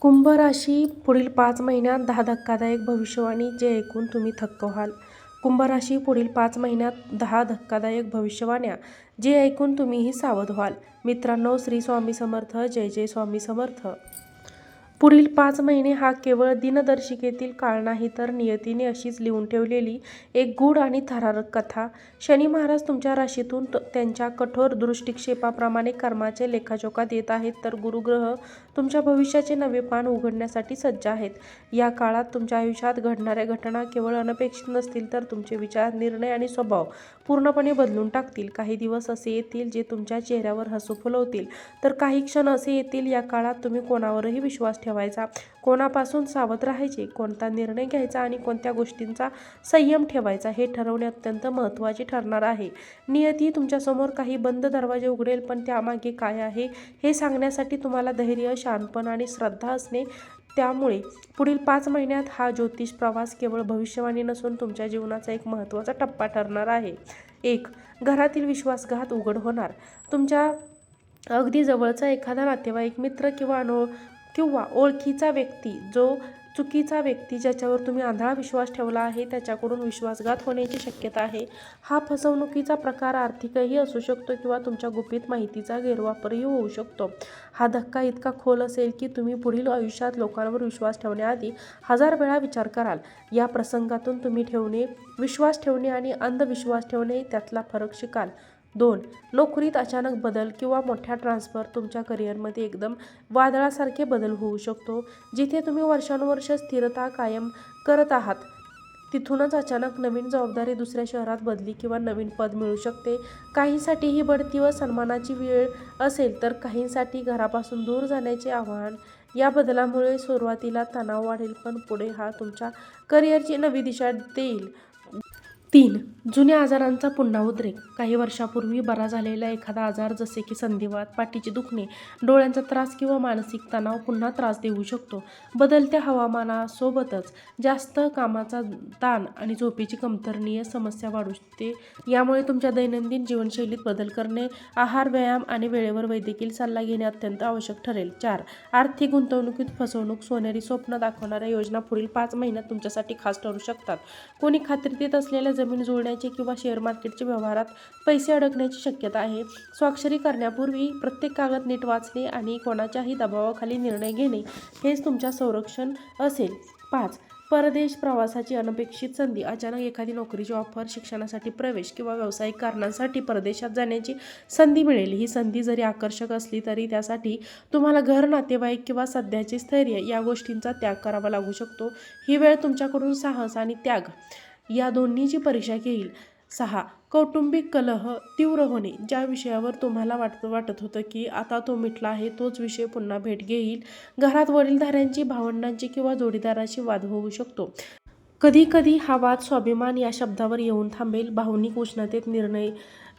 कुंभ राशी पुढील पाच महिन्यात दहा धक्कादायक भविष्यवाणी जे ऐकून तुम्ही थक्क व्हाल. कुंभ राशी पुढील पाच महिन्यात दहा धक्कादायक भविष्यवाण्या जे ऐकून तुम्हीही सावध व्हाल. मित्रांनो श्री स्वामी समर्थ. जय जय स्वामी समर्थ. पुढील पाच महिने हा केवळ दिनदर्शिकेतील काळ नाही तर नियतीने अशीच लिहून ठेवलेली एक गूढ आणि थरारक कथा. शनी महाराज तुमच्या राशीतून त- त्यांच्या कठोर दृष्टिक्षेपाप्रमाणे कर्माचे लेखाजोखा देत आहेत तर गुरुग्रह तुमच्या भविष्याचे नवे पान उघडण्यासाठी सज्ज आहेत. या काळात तुमच्या आयुष्यात घडणाऱ्या घटना केवळ अनपेक्षित नसतील तर तुमचे विचार निर्णय आणि स्वभाव पूर्णपणे बदलून टाकतील. काही दिवस असे येतील जे तुमच्या चेहऱ्यावर हसू फुलवतील. तर काही क्षण असे येतील या काळात तुम्ही कोणावरही विश्वास ठेवा ठेवायचा. कोणापासून सावध राहायचे? कोणता निर्णय घ्यायचा आणि कोणत्या गोष्टींचा संयम ठेवायचा हे ठरवणे अत्यंत महत्त्वाचे ठरणार आहे. नियती तुमच्यासमोर काही बंद दरवाजे उघडेल पण त्यामागे काय आहे हे सांगण्यासाठी तुम्हाला धैर्य शानपण आणि श्रद्धा असणे त्यामुळे. पुढील पाच महिन्यात हा ज्योतिष प्रवास केवळ भविष्यवाणी नसून तुमच्या जीवनाचा एक महत्त्वाचा टप्पा ठरणार आहे. एक घरातील विश्वासघात उघड होणार. तुमच्या अगदी जवळचा एखादा नातेवाईक मित्र किंवा अनो किंवा ओळखीचा व्यक्ती जो चुकीचा व्यक्ती ज्याच्यावर तुम्ही आंधळा विश्वास ठेवला आहे त्याच्याकडून विश्वासघात होण्याची शक्यता आहे. हा फसवणुकीचा प्रकार आर्थिकही असू शकतो किंवा तुमच्या गुपित माहितीचा गैरवापरही होऊ शकतो. हा धक्का इतका खोल असेल की तुम्ही पुढील आयुष्यात लोकांवर विश्वास ठेवण्याआधी हजार वेळा विचार कराल. या प्रसंगातून तुम्ही ठेवणे विश्वास ठेवणे आणि अंधविश्वास ठेवणे त्यातला फरक शिकाल. दोन नोकरीत अचानक बदल किंवा मोठ्या ट्रान्सफर तुमच्या करिअरमध्ये एकदम वादळासारखे बदल होऊ शकतो जिथे तुम्ही वर्षानुवर्ष स्थिरता कायम करत आहात. तिथूनच अचानक नवीन जबाबदारी दुसऱ्या शहरात बदली किंवा नवीन पद मिळू शकते. काहींसाठी ही बढती व सन्मानाची वेळ असेल तर काहींसाठी घरापासून दूर जाण्याचे आव्हान. या बदलामुळे सुरुवातीला तणाव वाढेल पण पुढे हा तुमच्या करिअरची नवी दिशा देईल. तीन. जुन्या आजारांचा पुन्हा उद्रेक. काही वर्षापूर्वी बरा झालेला एखादा आजार जसे की संधिवात पाठीचे दुखणे डोळ्यांचा त्रास किंवा मानसिक तणाव पुन्हा त्रास देऊ शकतो. बदलत्या हवामानासोबतच जास्त कामाचा ताण आणि झोपेची कमतरणीय समस्या वाढू शकते यामुळे तुमच्या दैनंदिन जीवनशैलीत बदल करणे आहार व्यायाम आणि वेळेवर वैद्यकीय सल्ला घेणे अत्यंत आवश्यक ठरेल. चार. आर्थिक गुंतवणुकीत फसवणूक सोनेरी स्वप्न दाखवणाऱ्या योजना पुढील पाच महिन्यात तुमच्यासाठी खास ठरू शकतात. कोणी खात्री देत असलेल्या जमीन जुळण्याचे किंवा शेअर मार्केटच्या व्यवहारात पैसे अडकण्याची शक्यता आहे. स्वाक्षरी करण्यापूर्वी प्रत्येक कागद नीट वाचणे आणि कोणाच्याही दबावाखाली निर्णय घेणे हेच तुमच्या संरक्षण असेल. पाच. परदेश प्रवासाची अनपेक्षित संधी. अचानक एखादी नोकरीची ऑफर शिक्षणासाठी प्रवेश किंवा व्यावसायिक कारणांसाठी परदेशात जाण्याची संधी मिळेल. ही संधी जरी आकर्षक असली तरी त्यासाठी तुम्हाला घर नातेवाईक किंवा सध्याचे स्थैर्य या गोष्टींचा त्याग करावा लागू शकतो. ही वेळ तुमच्याकडून साहस आणि त्याग. या दोन्हीची परीक्षा घेईल. सहा कौटुंबिक कलह तीव्र होणे. ज्या विषयावर तुम्हाला वाटत वाटत होतं की आता तो मिटला आहे तोच विषय पुन्हा भेट घेईल. घरात वडीलधाऱ्यांची भावंडांची किंवा जोडीदाराची वाद होऊ शकतो. कधी कधी हा वाद स्वाभिमान या शब्दावर येऊन थांबेल. भावनिक उष्णतेत निर्णय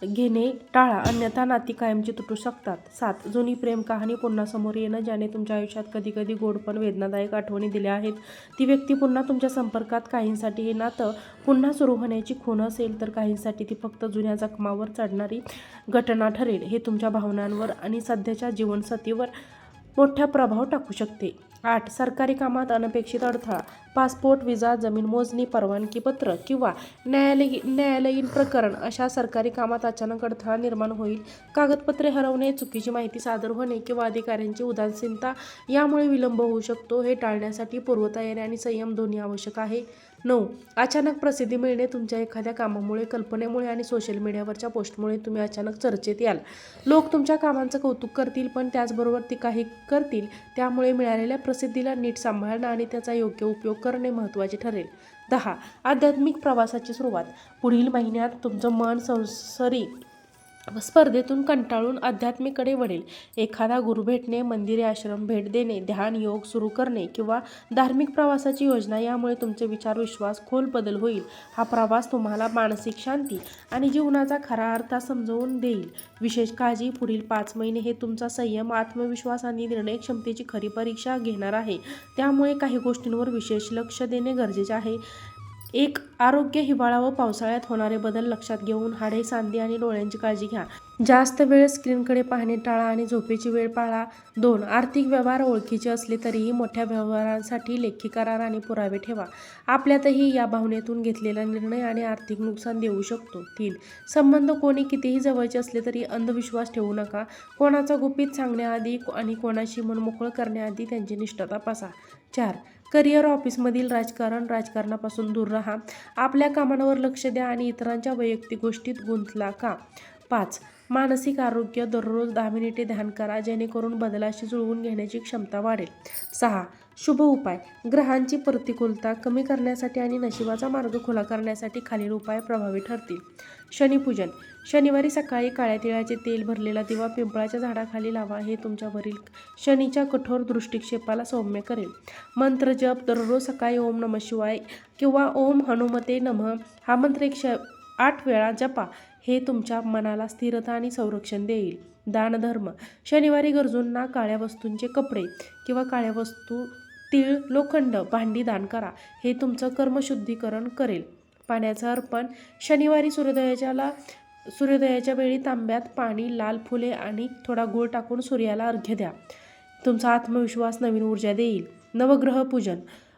घेणे टाळा अन्यथा नाती कायमची तुटू शकतात. सात जुनी प्रेम कहाणी पुन्हा समोर येणं ज्याने तुमच्या आयुष्यात कधी कधी गोड पण वेदनादायक आठवणी दिल्या आहेत. ती व्यक्ती पुन्हा तुमच्या संपर्कात काहींसाठी हे नातं पुन्हा सुरू होण्याची खूण असेल तर काहींसाठी ती फक्त जुन्या जखमावर चढणारी घटना ठरेल. हे तुमच्या भावनांवर आणि सध्याच्या जीवनसाथीवर मोठा प्रभाव टाकू शकते. आठ सरकारी कामात अनपेक्षित अडथळा पासपोर्ट विजा जमीन मोजणी परवानगी पत्र किंवा न्यायालयी न्यायालयीन प्रकरण अशा सरकारी कामात अचानक अडथळा निर्माण होईल. कागदपत्रे हरवणे चुकीची माहिती सादर होणे किंवा अधिकाऱ्यांची उदासीनता यामुळे विलंब होऊ शकतो हे टाळण्यासाठी पूर्वतयारी आणि संयम दोन्ही आवश्यक आहे. नऊ. अचानक प्रसिद्धी मिळणे तुमच्या एखाद्या कामामुळे कल्पनेमुळे आणि सोशल मीडियावरच्या पोस्टमुळे तुम्ही अचानक चर्चेत याल. लोक तुमच्या कामांचं कौतुक करतील पण त्याचबरोबर ती काही करतील त्यामुळे मिळालेल्या प्रसिद्धीला नीट सांभाळणं आणि त्याचा योग्य उपयोग करणे महत्त्वाचे ठरेल. दहा. आध्यात्मिक प्रवासाची सुरुवात. पुढील महिन्यात तुमचं मन संसरी स्पर्धेतून कंटाळून आध्यात्मिकडे वळेल. एखादा गुरु भेटणे मंदिरे आश्रम भेट देणे ध्यान योग सुरू करणे किंवा धार्मिक प्रवासाची योजना यामुळे तुमचे विचार विश्वास खोल बदल होईल. हा प्रवास तुम्हाला मानसिक शांती आणि जीवनाचा खरा अर्थ समजवून देईल. विशेष काळजी पुढील पाच महिने हे तुमचा संयम आत्मविश्वास आणि निर्णय क्षमतेची खरी परीक्षा घेणार आहे. त्यामुळे काही गोष्टींवर विशेष लक्ष देणे गरजेचे आहे. एक आरोग्य हिवाळा व पावसाळ्यात होणारे बदल लक्षात घेऊन हाडे सांधे आणि डोळ्यांची काळजी घ्या. जास्त वेळ स्क्रीनकडे पाहणे टाळा आणि झोपेची वेळ पाळा. दोन आर्थिक व्यवहार ओळखीचे असले तरीही मोठ्या व्यवहारांसाठी लेखी करार आणि पुरावे ठेवा. आपल्यातही या भावनेतून घेतलेला निर्णय आणि आर्थिक नुकसान देऊ शकतो. तीन संबंध कोणी कितीही जवळचे असले तरी अंधविश्वास ठेवू नका. कोणाचा गुपित सांगण्याआधी आणि कोणाशी मनमोकळं करण्याआधी त्यांची निष्ठा तपासा. चार करिअर ऑफिसमधील राजकारण राजकारणापासून दूर राहा. आपल्या कामांवर लक्ष द्या आणि इतरांच्या वैयक्तिक गोष्टीत गुंतला का? पाच. मानसिक आरोग्य दररोज दहा मिनिटे ध्यान करा जेणेकरून बदलाशी जुळवून घेण्याची क्षमता वाढेल. सहा. शुभ उपाय. ग्रहांची प्रतिकूलता कमी करण्यासाठी आणि नशिबाचा मार्ग खुला करण्यासाठी खालील उपाय प्रभावी ठरतील. शनीपूजन शनिवारी सकाळी काळ्या तिळाचे तेल भरलेला दिवा पिंपळाच्या झाडाखाली लावा हे तुमच्यावरील शनीच्या कठोर दृष्टिक्षेपाला सौम्य करेल. मंत्र जप दररोज सकाळी ओम नम शिवाय किंवा ओम हनुमते नमः हा मंत्र एक आठ वेळा जपा. हे तुमच्या मनाला स्थिरता आणि संरक्षण देईल. दानधर्म शनिवारी गरजूंना काळ्या वस्तूंचे कपडे किंवा काळ्या वस्तू तीळ लोखंड भांडी दान करा. हे तुमचं कर्मशुद्धीकरण करेल. पाण्याचं अर्पण. शनिवारी सूर्योदयाच्याला सूर्योदयाच्या वेळी तांब्यात पाणी लाल फुले आणि थोडा गूळ टाकून सूर्याला अर्घ्य द्या. तुमचा आत्मविश्वास नवीन ऊर्जा देईल. नवग्रह पूजन.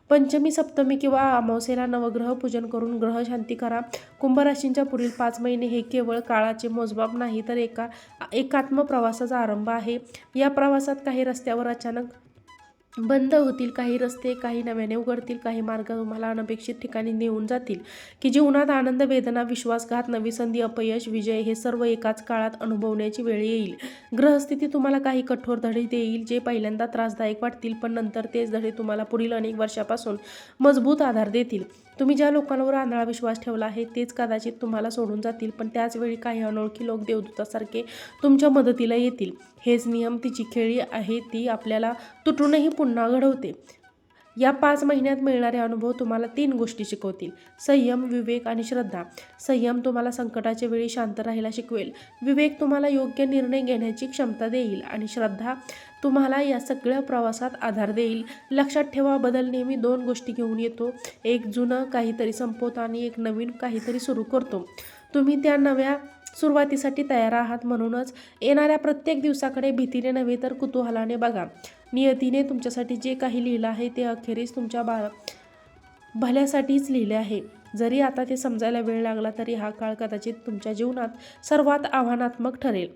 पंचमी सप्तमी किंवा अमावस्येला नवग्रह पूजन करून ग्रह शांती करा. कुंभराशींच्या पुढील पाच महिने हे केवळ काळाचे मोजमाप नाही तर एका एकात्म प्रवासाचा आरंभ आहे. या प्रवासात काही रस्त्यावर अचानक बंद होतील काही रस्ते काही नव्याने उघडतील काही मार्ग तुम्हाला अनपेक्षित ठिकाणी नेऊन जातील. की जीवनात आनंद वेदना विश्वासघात नवी संधी अपयश विजय हे सर्व एकाच काळात अनुभवण्याची वेळ येईल. ग्रहस्थिती तुम्हाला काही कठोर धडे देईल जे पहिल्यांदा त्रासदायक वाटतील पण नंतर तेच धडे तुम्हाला पुढील अनेक वर्षापासून मजबूत आधार देतील. तुम्ही ज्या लोकांवर आंधळा विश्वास ठेवला आहे तेच कदाचित तुम्हाला सोडून जातील पण त्याचवेळी काही अनोळखी लोक देवदूतासारखे तुमच्या मदतीला येतील. हेच नियम तिची खेळी आहे ती आपल्याला तुटूनही पुन्हा घडवते. या पाच महिन्यात मिळणारे अनुभव तुम्हाला तीन गोष्टी शिकवतील. संयम विवेक आणि श्रद्धा. संयम तुम्हाला संकटाच्या वेळी शांत राहायला शिकवेल. विवेक तुम्हाला योग्य निर्णय घेण्याची क्षमता देईल आणि श्रद्धा तुम्हाला या सगळ्या प्रवासात आधार देईल. लक्षात ठेवा बदल नेहमी दोन गोष्टी घेऊन येतो. एक जुनं काहीतरी संपवतो आणि एक नवीन काहीतरी सुरू करतो. तुम्ही त्या नव्या सुरुवातीसाठी तयार आहात म्हणूनच येणाऱ्या प्रत्येक दिवसाकडे भीतीने नव्हे तर कुतूहलाने बघा. नियतीने तुमच्यासाठी जे काही लिहिलं आहे ते अखेरीस तुमच्या बा भल्यासाठीच लिहिले आहे. जरी आता ते समजायला वेळ लागला तरी हा काळ कदाचित तुमच्या जीवनात सर्वात आव्हानात्मक ठरेल.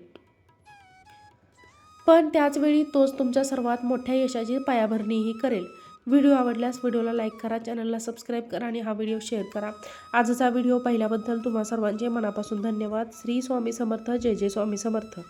पण त्याचवेळी तोच तुमच्या सर्वात मोठ्या यशाची पायाभरणीही करेल. व्हिडिओ आवडल्यास व्हिडिओला लाईक करा चॅनलला सबस्क्राईब करा आणि हा व्हिडिओ शेअर करा. आजचा व्हिडिओ पाहिल्याबद्दल तुम्हा सर्वांचे मनापासून धन्यवाद. श्री स्वामी समर्थ. जय जय स्वामी समर्थ.